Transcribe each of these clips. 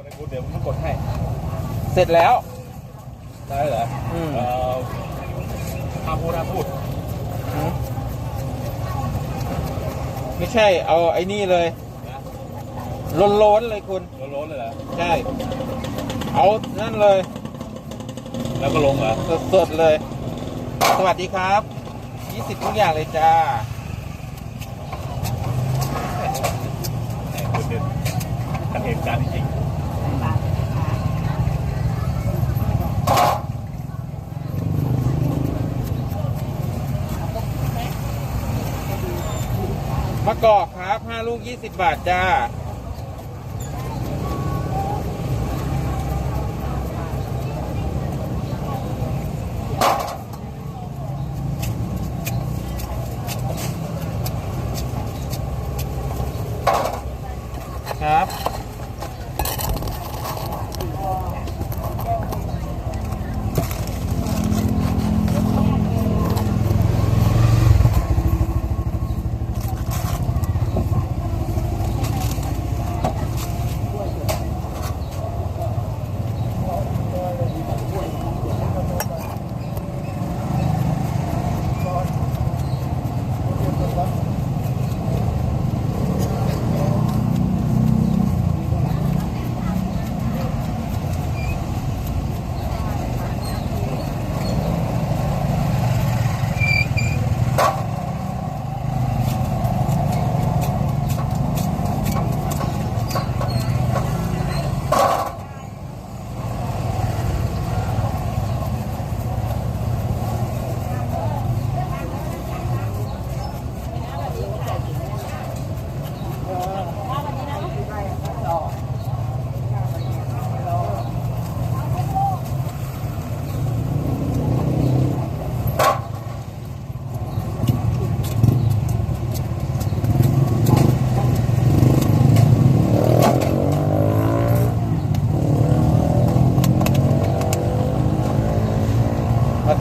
ดให้กูเดี๋ยวมึงกดให้ เสร็จแล้ว ได้เหรออืม เอ่อห้ามพูดห้ามพูดไม่ใช่เอาไอ้นี่เลยนะล้นๆเลยคุณโล้นๆเลยเหรอ ใช่ เอานั่นเลย แล้วก็ลงเหรอ สดๆเลย สวัสดีครับยี่สิบทุกอย่างเลยจ้า แหมคุณเด็ดกันเหตุการณ์จริง มะกอกครับห้าลูกยี่สิบบาทจ้า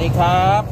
ดีครับ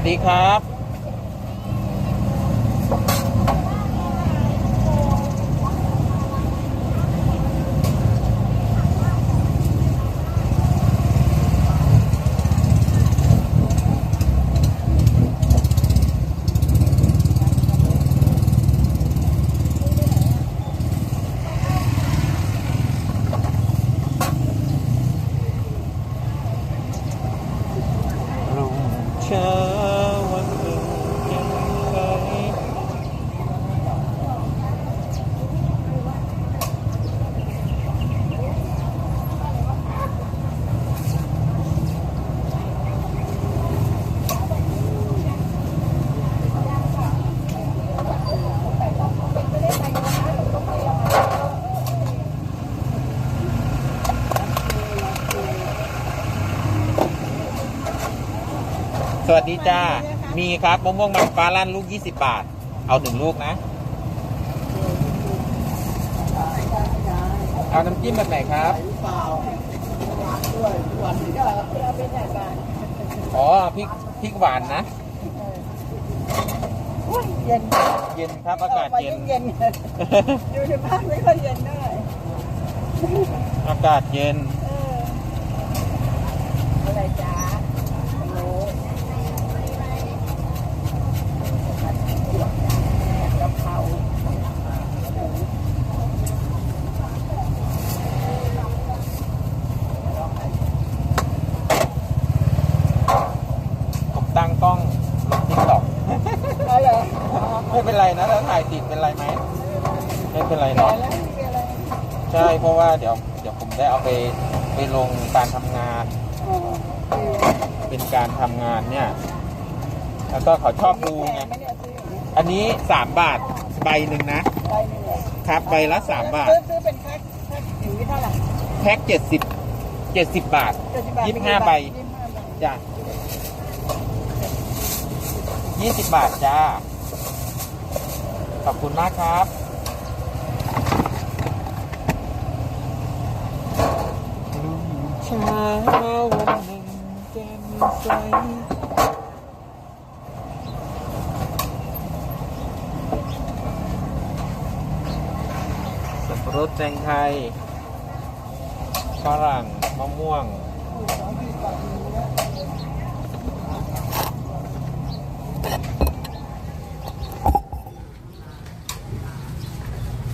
วัสดีครับ รุ่งเช้าวันให ดีจ้า มีครับมะม่วงมันฟ้าลั่นลูก 20 บาท เอาหนึ่งลูกนะ เอาน้ำจิ้มแบบไหนครับอ๋อพริกพริกหวานนะ เย็นเย็นครับอากาศเย็นเย็นอยู่ในบ้านไม่ค่อยเย็นเท่าไหร่อากาศเย็นเอออะไรจ้าโอ้กะเพรา ผมตั้ง กล้องลงทิกตอกเอาเหรอไม่เป็นไรนะถ้าถ่ายติดเป็นไรไหมไม่เป็นไรแก่เนาะแล้วไม่เป็นอะไรใช่เพราะว่าเดี๋ยวเดี๋ยวผมได้เอาไปไปลงการทำงานอ๋อคือเป็นการทำงานเนี่ย แล้วก็เขาชอบดูไงแพไหมเนี่ยซื้ออย่างนี้อันนี้3บาทใบหนึ่งนะใบหนึ่งเลยครับใบละ3บาทซื้อซื้อเป็นแพ็คแพ็คอย่างนี้เท่าไหร่แพ็ค70 70บาทเจ็ดสิบบาทยี่สิบห้าใบยี่สิบห้าใบจ้ะ 20 บาทจ้า ขอบคุณมากครับ ลุงเช้าวันหนึ่งแจ่มใสสับปะรดแตงไทยฝรั่งมะม่วง problem.